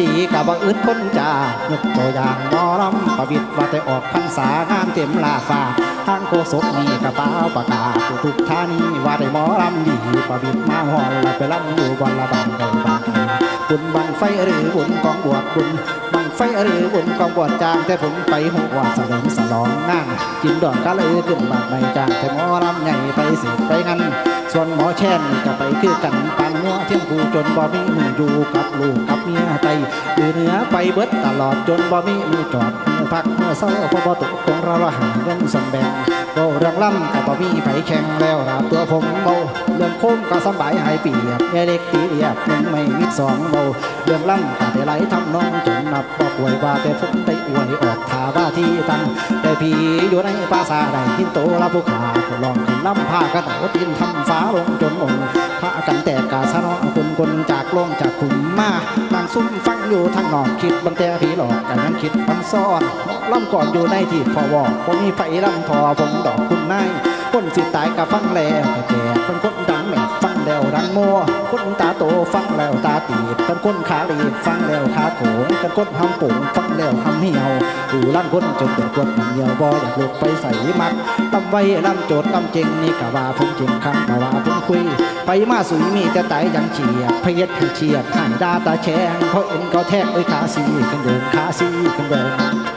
ดีกับบ่อึดคนจายกตัวอย่างมอลำประวิตรว่าแต่ออกพรรษางานเต็มลาฟ้าทางโคศกมีกระเป๋าประกาศทุกท่านีว่าได้หมอลำดีประวิตรมาหอนและไปลำอยู่บนละบางใดบางอันบุญบังไฟหรือบุญกองบวชบุญบังไฟหรือบุญกองบวชจางแต่ผมไปหัวเสลิมสลองงานกินดอกก็เลยขึ้นบางในจางแต่หมอลำใหญ่ไปสิไปงั้น ส่วนหมอแช่นนี่ก็ไปคือกันปานหัวเที่ยงกูจนบ่มีมืออยู่กับลูกกับเมียไตดือเหนือไปเบิดตลอดจนบ่มีมือจอดมือพักเมื่อเศร้าพอบ่ตกคงเราละหาเงินสมแบงเบาเรื่องล่ำก็บ่มีไผแข่งแล้วราตัวผมเบาเรื่องโค้งก็สบายหายเปียบแม่เล็กตีเรียบยังไม่มีสองเบาเรื่องล่ำก็ได้ไหลทำนองจนนับบ่ป่วยว่าแต่ผมได้อวยออกทาว่าที่ตั้งแต่พี่อยู่ในภาษาใดกินโตละผู้ขาลองขึ้นล่ำผ้ากระเตาตีนทำฟ้าลงจนองค์พระกันแตกกาสะนอคนคนจากลงจากขุมมานางซุ่มฟังอยู่ทางนอกคิดบางแต่ผีหลอกกันนั้นคิดมันซ่อนล่ำก่อนอยู่ในที่พอวอกผมมีไฟล่ำทอผมดอกคุณนายคนสิตายกับฟังแล้วแต่คนคนดังแม่ฟัง แล้วดังมัวคนตาโตฟังแล้วตาตีบเป็นคนขาลีบฟังแล้วขาโขงเป็นคนหำปุ๋งฟังแล้วหำเหี่ยวดูลั่นคนจนเป็นคนมันเหี่ยวบ่อยากลุกไปใส่มักตำไว้ลำโจทย์ลำเจงนี่กะว่าผมเจงคำกะว่าผมคุย ไปมาสุยมีแต่ตายยังเฉียดพยัดให้เฉียดหันดาตาแฉงเพราะเอ็นก็แทกด้วยขาซีกันเดินขาซีกันเดิน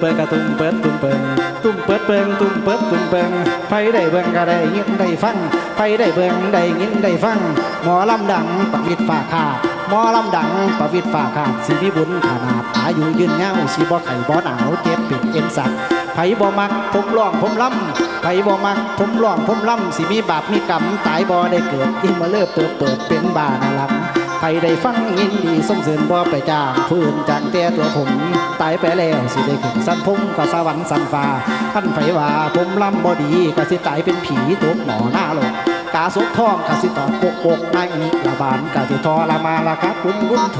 เปิดเปิงกะตุ่มเปิดตุ่มเปิงตุ่มเปิดเปิงตุ่มเปิดตุ่มเปิงไผได้เบิ่งก็ได้ยินได้ฟังไผได้เบิ่งได้ยินได้ฟังหมอลำดังประวิตรฝ่าขาดหมอลำดังประวิตรฝ่าขาดสิมีบุญขนาดอายุยืนยาวสิบ่ไข่บ่หนาวเจ็บเป็ดเอ็นสักไผบ่มักผมร้องผมลำไผบ่มักผมร้องผมลำสิมีบาปมีกรรมตายบ่ได้เกิดอิมมาเลิกเปิดเปิดเป็นบานาลัง ใครได้ฟังยินดีส่งเสริญบ่ไปจ้างพื้นจากแต่ตัวผม ตายไปแล้วสิได้ขึ้นสันพงก็สวรรค์สันฟ้าท่านไผว่าผมลำบ่ดีก็สิตายเป็นผีตัวหมอหน้าโลก กาสุกทองก็สิตอดปกปกนายนิระบาลก็สิทรมาละครับคุณบุญโท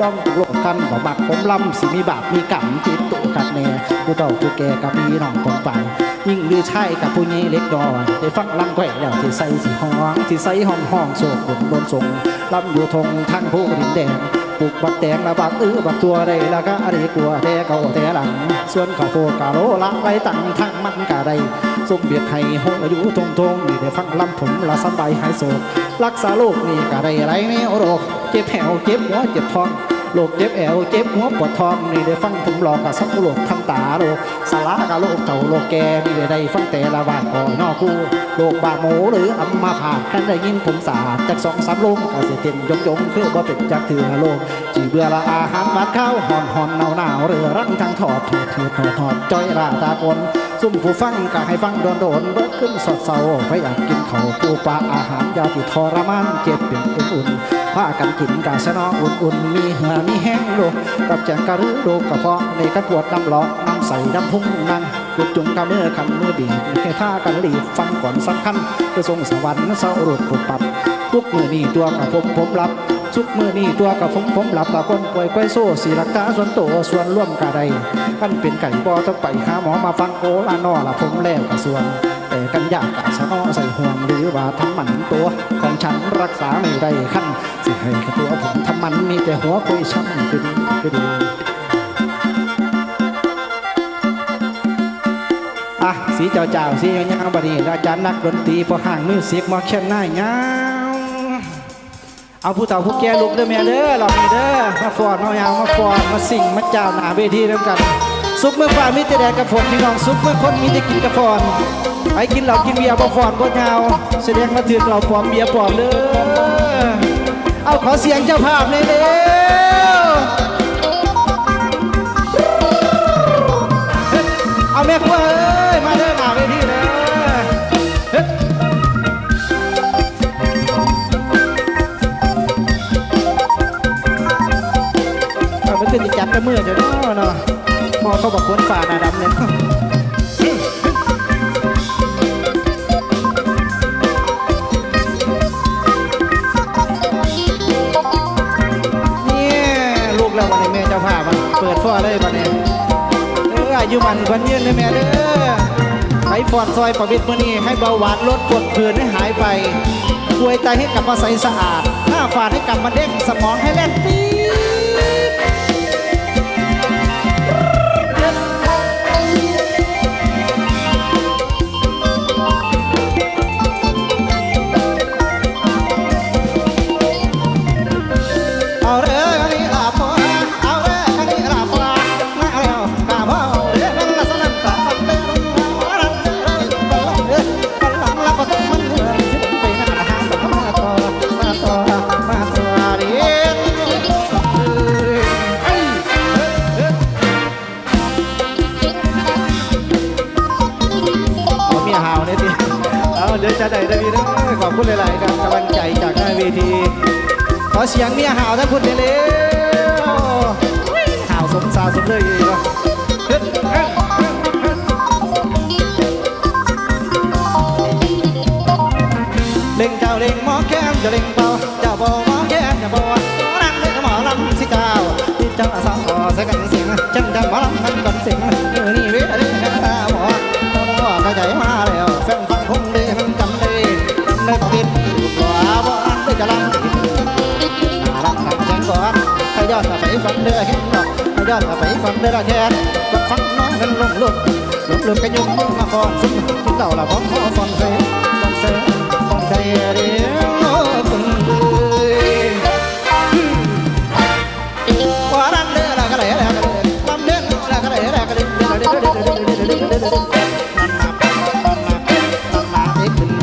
ลองโลกกันบ่มักผมลำสิมีบาปมีกรรมติดตัวกัดแน่ผู้เฒ่าผู้แก่กับพี่น้องกองไปยิ่งหรือใช่กับผู้นี้เล็กดอยได้ฟังลำแกว่แล้วที่ใส่สีห้องที่ใส่ห้องห้องโศกบนบนทรงลำอยู่ทงทั้งผู้ดินแดงปลูกบักแตงละบักอื้อบักตัวได้ละก็อะไรกลัวแต่เก่าแต่หลัง ส่วนข้าวโพดกะโลละไรตังทั้งมันกะได้ ส้มเบียดให้หัวอยู่ทงทงนี่ได้ฟังลำผมละสบายหายโศกรักษาโรคนี่กะได้ไรแนวโรคเจ็บแผวเจ็บหัวเจ็บท้องโรคเจ็บแอวเจ็บหัวปวดท้องนี่ได้ฟังผมหลอกกับสักโรคทางตาโรคสาระกับโรคเต่าโรคแกนี่ได้ได้ฟังแต่ละบาดก่อนนอกกูโรคบาดหมูหรืออัมมาผาดกันได้ยินผมสาดจากสองสามลงก็เสียเต็มยงยงคือว่าเป็นจากเถื่อโลกจีเบื่อละอาหารวัดข้าวหอนหอนหนาวหนาวเรือรังทางถอดถอดถอดถอดจ้อยราตากล ซุ่มผู้ฟังก็ให้ฟังโดนโดนเบิดขึ้นสดเศร้าพยายามกินเขาวปูปลาอาหารยาที่ทรมานเจ็บเป็นอุ่นๆผ้ากันกินกาสนออุ่นๆ มีเหือมีแห้งโลกกับแจงกระรือโลกกระเพาะในกระปวดน้ำหลอกน้ำใสน้ำพุ่งนั่งกุดจุงกระเมื่อคันมือบีให้ผ้ากันหลีบฟังก่อนสำคัญคือทรงสวรรค์เศร้ารุดปุบปับทุกมือนี่ตัวกับผมผมรับ ทุกมือนี่ตัวกับผมผมหลับกับคนป่วยไข้โซ่สีรักษาส่วนตัวส่วนร่วมกะไรกันเป็นไก่บอต้องไปหาหมอมาฟังโอลานอละผมแล้วกระส่วน แต่กันยากกะสะนอใส่ห่วงหรือว่าทำมันตัวของฉันรักษาไม่ได้ขั้นสิให้กับตัวผมทำมันมีแต่หัวคุยช่ำคือดีคือดีอะสีเจ้าเจ้าสียาวๆบัดนี้อาจารย์นักดนตรีพอห่างมิวสิกมาแค่หน้ายาว เอาผู้เฒ่าผู้แก่ลุกเด้อแม่เด้อหลอกนี่เด้อมาฟอนมายาวมาฟอนมาสิ่งมาเจ้าหน้าเวทีน้ำกันซุปเมื่อฟ้ามีแต่แดดกับฝนพี่น้องซุปเมื่อคนมีแต่กินกับฟอนไปกินเหล้ากินเบียร์บ่ฟอนบ่เงาแสดงมาถึงเราปลอมเบียร์ปลอมเด้อเอาขอเสียงเจ้าภาพเลยเด้อเอาแม่ครัว มือเดี๋ยวเนาะเนาะหมอเขาบอกคนฝ่าหน้าดำเนี่ยเนี่ยแล้ววันนี้แม่เจ้าภาพมันเปิดฟ้อเลยวันนี้เอออายุมันคนยืนเลยแม่เด้อไปฟอนซอยประวิตรมื่อนี้ให้เบาหวานลดปวดผื่นให้หายไปป่วยไตให้กลับมาใสสะอาดหน้าฝาดให้กลับมาเด้งสมองให้แล่นปี คุณหลาย ๆ ครับกำลังใจจากหน้าเวที ขอเสียงเมียห่าวท่านพูดเร็วห่าวสมสาสมเลยอีกแล้วเฮ้ยเฮ้ยเฮ้ยเล่งเจ้าเล่งหมอแค้มจะเล่งเป่าเจ้าบ่หมอแค้มจะบ่หมอรังเล่งหมอลำสิเจ้าที่เจ้าอาสาขอส่กันเสียงจังจังหมอลำกันกันเสียงเออนี่เว้ยเด้อตาหมอหมอเข้าใจมาแล้ว จำได้ก็ผิดหลวบ่รังได้จะลำรักทางแสงก่อนให้ยอดมาไปฟังเด้อเห็นดอกให้ยอดมาไปฟังเด้อแค่บักฟังน้องกันลงลุกลุกลุกกันยุ่งมึงมาฟอนซึ่งกินเต่าละพ้องหอฟอนเซ่ฟอนเซ่ฟอนเซ่เดียวโน้คุณเลยว่ารันเด้อละก็เลยละก็เลยลำเด้อละก็เลยละก็เลย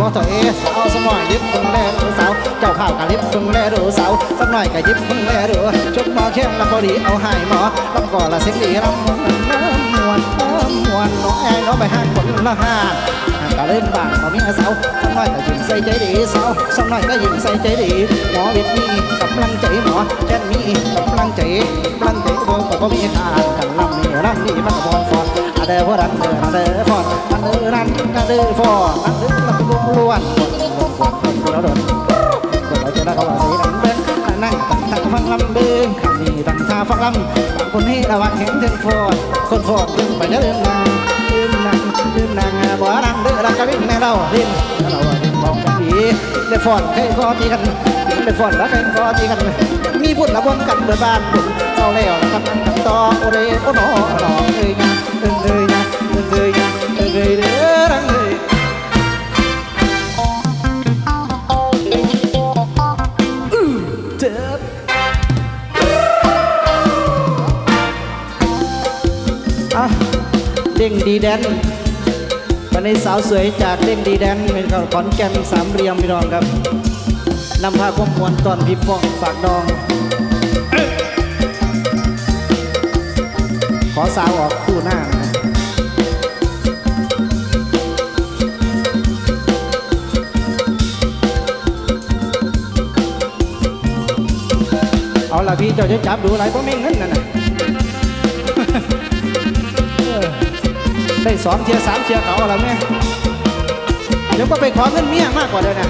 อ็กขึ้นบ่ถอยสาวสมอยยิบคงแลดูสาวเจ้าข้าวกะลิบคงแลดูสาวสักหน่อยกะยิบคงแลดูจุกหมอเข้มลำบอดีเอาให้หมอลำก่อละเสียงดีลำมวน มวนมวนน้องแองน้องไปห้างคนละห้าก็เล่นบ้างบ่มีเสาสักหน่อยก็ยิ้มใส่ใจดีเสาสักหน่อยก็ยิ้มใส่ใจดีหมอวิทย์มีกำลังใจหมอแค่มีกำลังใจกำลังใจบ่ก็บ่มีค่ากันลำนี่ลำนี่มันก็บอนฟอนอะเดอพวกรันเด้ออะเด้อฟอนอันเดอรันอันเด้อฟอนอันเด้อลำลุกล้วนฟอนฟอนฟอนฟอนโดนโดนเดี๋ยวเราจะได้เขาว่าสีน้ำเบิ้งนั่งตั้งตั้งฟังลำเบิ้งขันนี้ตั้งท่าฟังลำบางคนให้ระวังเห็นถึงฟอนคนฟอนลืมไปเด้อลืมนางลืมนางลืมนางบ่รังเด้อรักกะวิ่งในเราลิ้นเราลิ้นบอกกันดีได้ฟอนให้พอตีกันได้ฟอนรักให้พอตีกัน มีบุญละบนกันเบิดบ้านบุญเจ้าแล้วกันต่อโอเรโอโนโนเอ้ยนอ้ยเอ้ยนะเอ้ยนะเอ้ยเอ้ ด้งดีแดนวันนี้สาวสวยจากเด้งดีแดนเป็นขอนแก่นสามเหลี่ยมพี่น้องครับนำพาความมวลตอนพี่ฟองฝากดอง ขอสาวออกคู่หน้านะเอาละพี่เจ้าจะจับดูอะไรเพราะไม่เงินนั่นน่ะ ได้สองเทียร์สามเทียร์เขาแล้วแม่เดี๋ยวก็ไปขอเงินเมียมากกว่าเลยนะ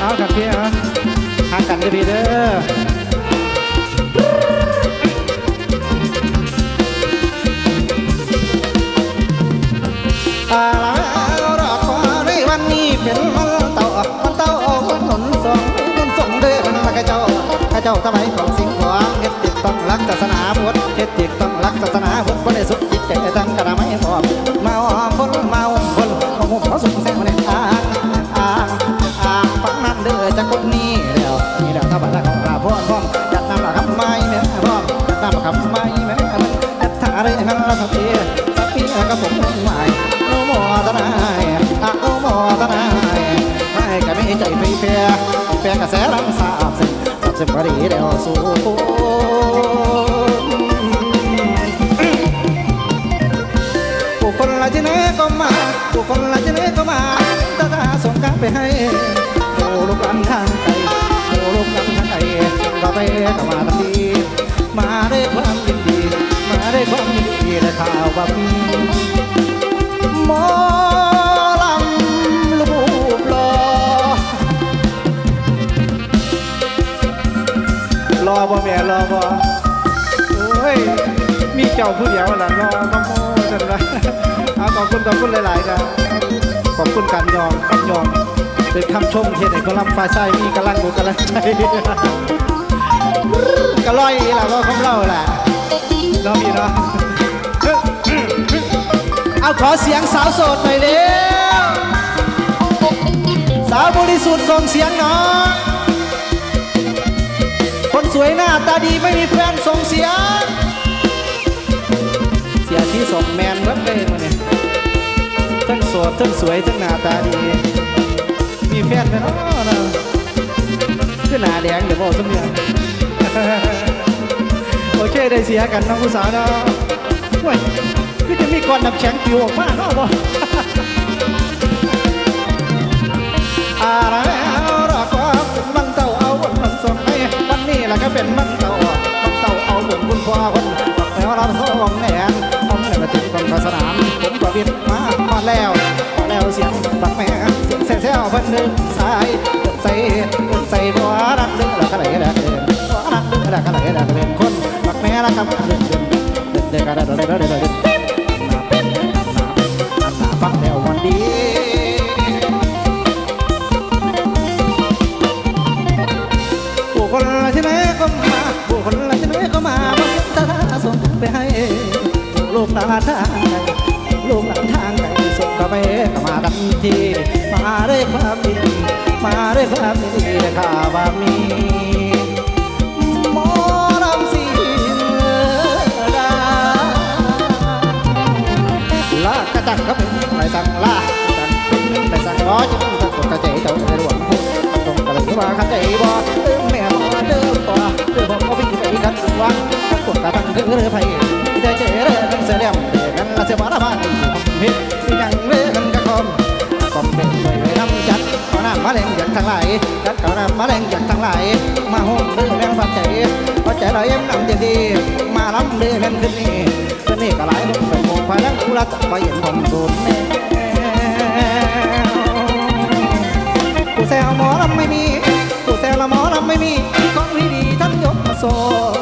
เอากับพี่ฮะหากันเด้อพี่เด้ออาลารอคอยในวันนี้เป็นวันเต่าวันเต่าวันหนุนสองวันส่งเดินมาข้าเจ้าข้าเจ้าทำไมของสิ่งหวงเฮ็ดติดต้องรักศาสนาพุทธ ศาสนาผมก็ได้สนใไปให้โอ้ลูกหลานทางไกลโอ้ลูกหลานทางไกลก็ไปก็มาทันทีมาได้ความยินดี มาได้ความยินดีและข่าวว่ามีหมอลำลูกหลอรอบ่แม่รอบ่โอ้ยมีเจ้าผู้เดียวล่ะรอก็โม่จังละขอบคุณขอบคุณหลายๆครับขอบคุณการยอมคำยอม เป็นคำชมเฮ็ดให้กำลังฟ้าใสมีกำลังบุกกำลังใจก็ร้อยนี่แหละว่าของเราแหละเรามีเนาะเอาขอเสียงสาวโสดหน่อยเร็วสาวบริสุทธิ์ส่งเสียงหน่อยคนสวยหน้าตาดีไม่มีแฟนส่งเสียง เสียที่ส่งแมนเบิดเลยมาเนี่ยทั้งโสดทั้งสวยทั้งหน้าตาดี มีแฟนไหมเนาะเนาะคือหน้าแดงเดี๋ยวบอกสำเนียงโอเคได้เสียกันน้องผู้สาวเนาะเว้ยคือจะมีก้อนน้ำแข็งปิวออกมาเนาะบ่อะไรเอารอกว่าเป็นมันเต่าเอาบนมันสมให้วันนี้แหละก็เป็นมันเต่ามันเต่าเอาบุญคุณพ่อคนแล้วเราสองแหนผมเลยมาถึงกองสนามผมก็บินมามาแล้ว วเสียงบักแม่เสียงแซ่แซ่วพันหนึ่งสายเดินใส่เดินใส่บัวรักเดินรักอะไรรักเด็นบัวรักเดินรักอะไรรักเด็นคนบักแม่รักกับเดินเดินเดินเดินเดินเดินเดินเดินฟังแนววันดีผู้คนละที่ไหนก็มาผู้คนละที่ไหนก็มาบังตาส่งไปให้ลูกลาทางลูกหลางทาง ไกลส่งก็ไปก็มาทันที มาด้วยความดีมาด้วยความดีและข่าวว่ามีหมอลำสิงดาลากระจังก็เป็นไปสั่งลากจังเป็นไปสั่งร้อยจังตะกดกระเจเจ้าในหลวงพูดตรงกระเลยว่าขันใจบ่เติมแม่บ่เดิมตัวเดิมบ่วิ่งไปกันสุวรรณตะกดกระตังคือเรือไผ่เจเจเรือเสียเลี่ยมเดือกันละเสบาละบ้าน ก็เป็นไปไว้น้ำจัดขอน้ำมาแรงจากทางไหลจัดขอน้ำมาแรงจากทางไหลมาห่มเรื่องแรงพัดใจพัดใจเราเอ็มนำเจดีมาล้ำเรื่อกันขึ้นนี่ขึ้นนี่ก็หลายคนไปมองพานังกุลาไปเห็นผมดูแน่กูแซวหมอลำไม่มีกูแซวละหมอลำไม่มีของดีๆท่านยกมาส่ง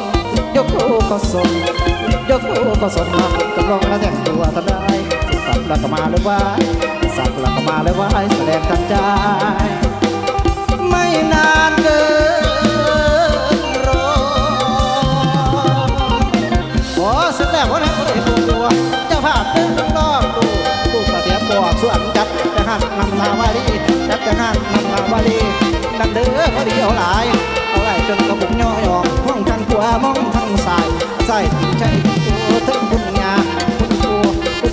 ยกลูก็ส่งยกลูก็ส่งมาตกลองแล้วแต่งตัวทำได้สิสับแล้วก็มาเลยว่า สับแล้วก็มาเลยว่าแสดงทางใจ ไม่นานเกินรอขอแสดงว่านักเรียนตัวเจ้าภาพตึ้งรอบดูดูกระเทียมบอกส่วนจัดจะหันนำลาวาลีจัดจะหันนำลาวาลีดังเด้อพอดีเอาหลายเอาหลายจนกระผมย่อยองมองทางขวามองทางซ้ายใส่ใจตัวถึงคุณ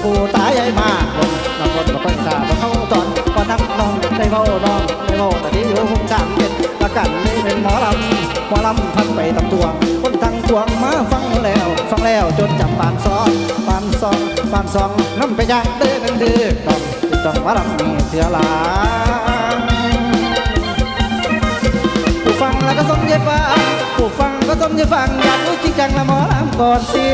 คุณครูตายใหญ่มากคนบางคนก็เพิ่งทราบเข้าตอนก็นั่งนอนได้เบาน้องได้เบาแต่ที่อยู่หุ่นจานเป็นประกันนี่เป็นหมอลำหมอลำพันไปตำตวงคนทั้งตวงมาฟังแล้ว ฟังแล้วจนจำปานซอนปานซองปานซองน้ำไปย่างเด้อกันเดือต้องต้องว่าลำมีเสือหลาผู้ฟังแล้วก็สมใจฟังผู้ฟังก็สมใจฟังอยากรู้จริงจังละหมอลำก่อนสิ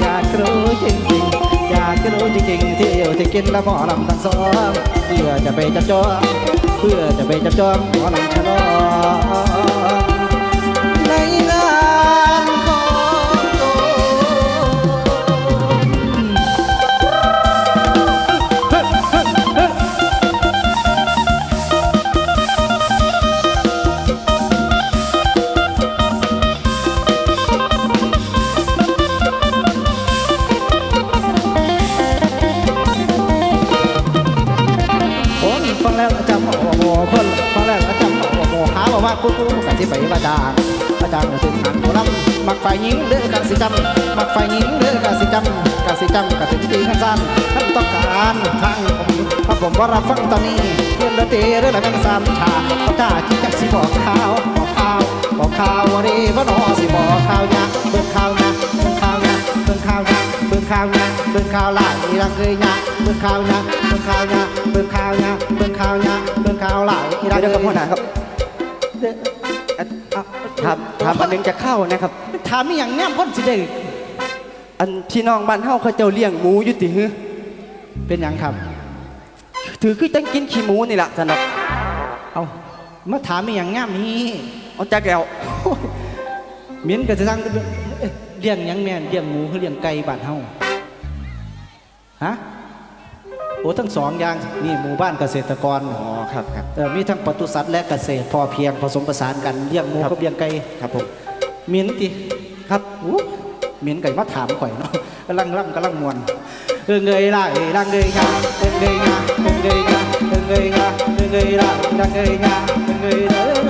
อยากรู้จริงจริง อยากจะรู้จริงๆที่อยู่ที่กินละหมอลำทั้งสองเพื่อจะไปจับจองเพื่อจะไปจับจองหมอลำชะลอ ฝ่ายหญิงเด้อกันสิจำมักฝ่ายหญิงเด้อกันสิจำกันสิจำกันถึงจริงกันสั้นท่านต้องการทางผมเพราะผมว่ารับฟังตอนนี้เพื่อนดนตรีเรื่องอะไรเป็นสามชาเขากล้าที่จะสิบอกข่าวบอกข่าวบอกข่าววันนี้ว่านอสิบอกข่าวยะเบิ่งข่าวนะเบิ่งข่าวยะเบิ่งข่าวยะเบิ่งข่าวยะเบิ่งข่าวหลายอีรังเคยยะเบิ่งข่าวยะเบิ่งข่าวยะเบิ่งข่าวยะเบิ่งข่าวยะเบิ่งข่าวหลายอีรังเดี๋ยวเคครับพ่อยหนาครับเด้ออะ อะถามถามอันหนึงจะเข้านะครับ ถามมีอย่างแง่พ้นสิได้อันพี่น้องบ้านเฮาเขาเจ้าเลี้ยงหมูอยู่ติฮึเป็นอย่างครับ ถือคือจังกินขี้หมูนี่แหละสนับเอามาถามมีอย่างแง่มีเอาจักแล้วเหม็นก็จะสั่งเอ้ยเลี้ยงหยังแม่นเลี้ยงหมูคือเลี้ยงไก่บ้านเฮาฮะ โอ้ทั้งสองอย่างนี่หมู่บ้านเกษตรกรอ๋อครับครับเออมีทั้งปศุสัตว์และเกษตรพอเพียงผสมผสานกันเลี้ยงหมูครับกับเลี้ยงไก่ครับผมเหม็นติครับอู้เหม็นไก่มาถามข่อยเนาะกำลังร่ำกำลังมวนเอิงเงยล่าเอ้ยร่างเงยงาเอิงเงยงาเอิงเงยงาเอิงเงยงาเอิงเงยล่าร่างเงยงาเอิงเงยเด้อ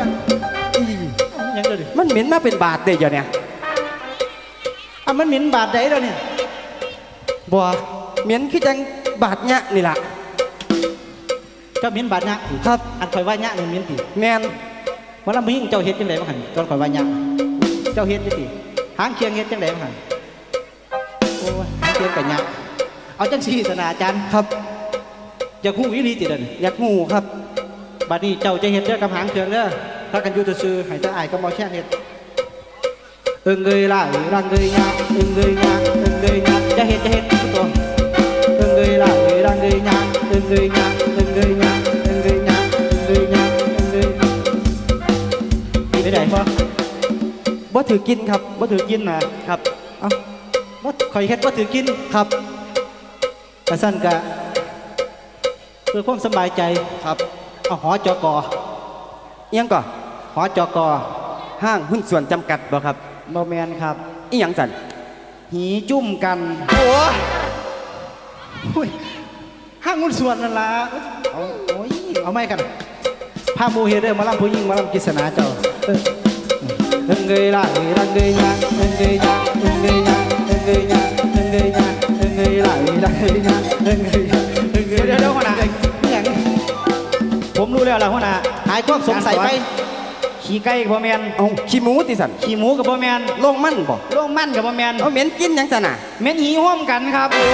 ยังเด้อดิมันเหม็นมาเป็นบาทเด้เดี๋ยวเนี่ยอะมันเหม็นบาดใดแล้วเนี่ยบัวเหม็นคือจัง บาทเนี่ยนี่ล่ะ เจ้าเหม็นบาดยะครับ อันข่อยว่าญะนี่เหม็นติแมนวันละมึงเจ้าเฮ็ดจังไดบ่หั่นตอนข่อยว่าญะเจ้าเฮ็ดจังติหางเคียงเฮ็ดจังไดบ่หั่นโอ้ยหางเคียงกับญะเอาจังซี่สนาอาจารย์ครับ อยากฮู้อีหลีติเด้อนี่อยากหูครับบัดนี้เจ้าจะเฮ็ดเด้อกับหางเครื่องเด้อถ้ากันอยู่ซื่อๆให้ตาอายก็บ่แช่งเฮ็ด เอิงเงยล่าเอิงรังเงยงาเอิงเงยงาเอิงเงยงาจะเฮ็ดจะเฮ็ดทุกตัว บ่ถือกินครับบ่ถือกินนะครับเอ้าบ่ข่อยเฮ็ดบ่ถือกินครับกะซั่นกะเพื่อความสบายใจครับเอาหอจกอิหยังก่อนหอจกห้างหุ้นส่วนจำกัดบ่ครับบ่แม่นครับอีหยังสันหีจุ่มกันโอ้อุ้ยห้างหุ้นส่วนนั่นล่ะเอาโอ้ยเอาไม่กันพาหมูเฮเดอร์มาลำผู้หญิงมาลำกิษณาเจ้า เออเอิงเงยล่ะเอิงรังเงยงาเอิงเงยงาเอิงเงยงาเอิงเงยงาเอิงเงยงาเอิงเงยล่ะเอิงรังเงยงาเอิงเงยงาเอิงเงยเดี๋ยวเดี๋ยวหัวหน้าหยังผมรู้แล้วล่ะหัวหน้าหายความสงสัยไปขี่ไก่กับบ่แมนเอาขี้หมูติสันขี่หมูกับบ่แมนลงมันบ่โล่งมั่นกับบ่แมนเอาเหม็นกินหยังสันน่ะเม็ดหีห่วมกันครับโอ้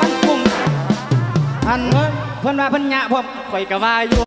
มันกลุ่มอันเพิ่นว่าเพิ่นยะพวกข่อยก็ว่าอยู่